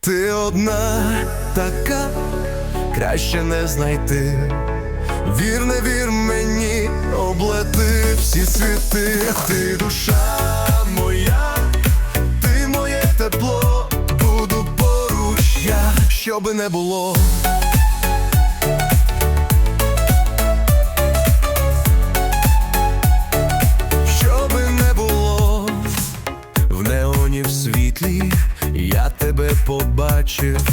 Ти одна така, краще не знайти. Вір, не вір мені, облети всі світи, ти душа моя, ти моє тепло, буду поруч я, щоби не було. Щоби не було в неоні в світлі, я тебе побачив,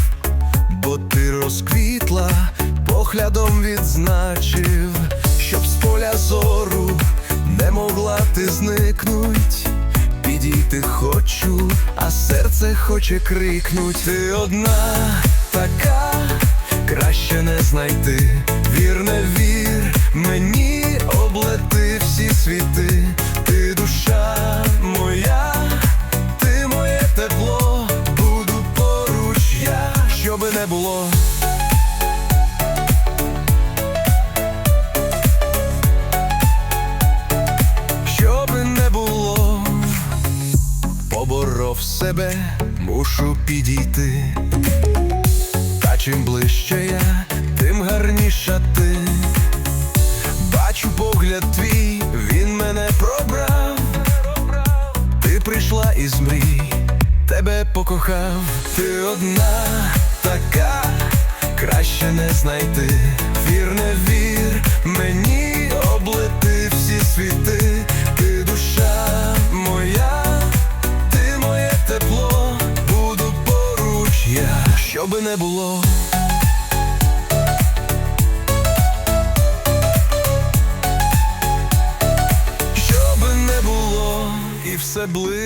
бо ти розквітла, поглядом відзначив, щоб з поля зору не могла ти зникнуть. Підійти хочу, а серце хоче крикнуть. Ти одна така, краще не знайти. Вір, не вір, мені облети всі світи. Щоби не було. Не було, поборов себе, мушу підійти. Та чим ближче я, тим гарніша ти. Бачу погляд твій, він мене пробрав. Ти прийшла із мрій, тебе покохав. Ти одна краще не знайти. Вір, не вір, мені облети всі світи. Ти душа моя, ти моє тепло, буду поруч я, щоби не було. Щоби не було, і все ближче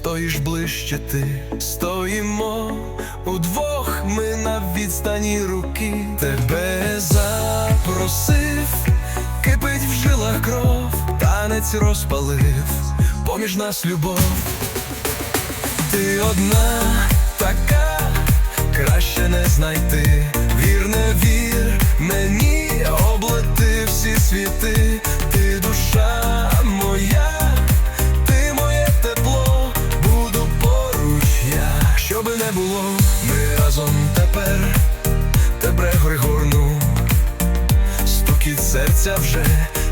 стоїш ближче ти, стоїмо удвох, ми на відстані руки, тебе запросив, кипить в жилах кров, танець розпалив, поміж нас любов. Ти одна така, краще не знайти. Вір, не вір, ми разом тепер тебе пригорну. Стукіт серця вже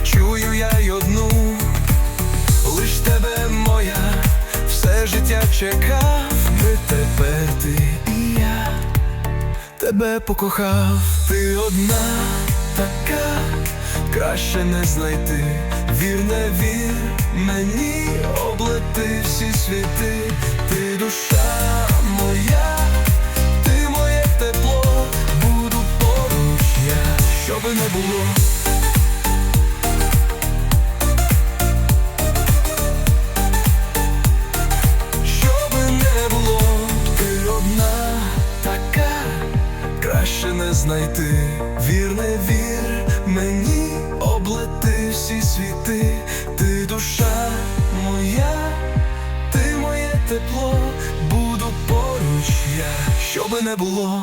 чую я й одну. Лиш тебе моя, все життя чекав, ми тепер ти і я тебе покохав, ти одна така, краще не знайти, вір, не вір, мені облети всі світи, ти не було. Щоби не було, одна така, краще не знайти, вір, не вір, мені облети всі світи, ти душа моя, ти моє тепло, буду поруч я, щоби не було.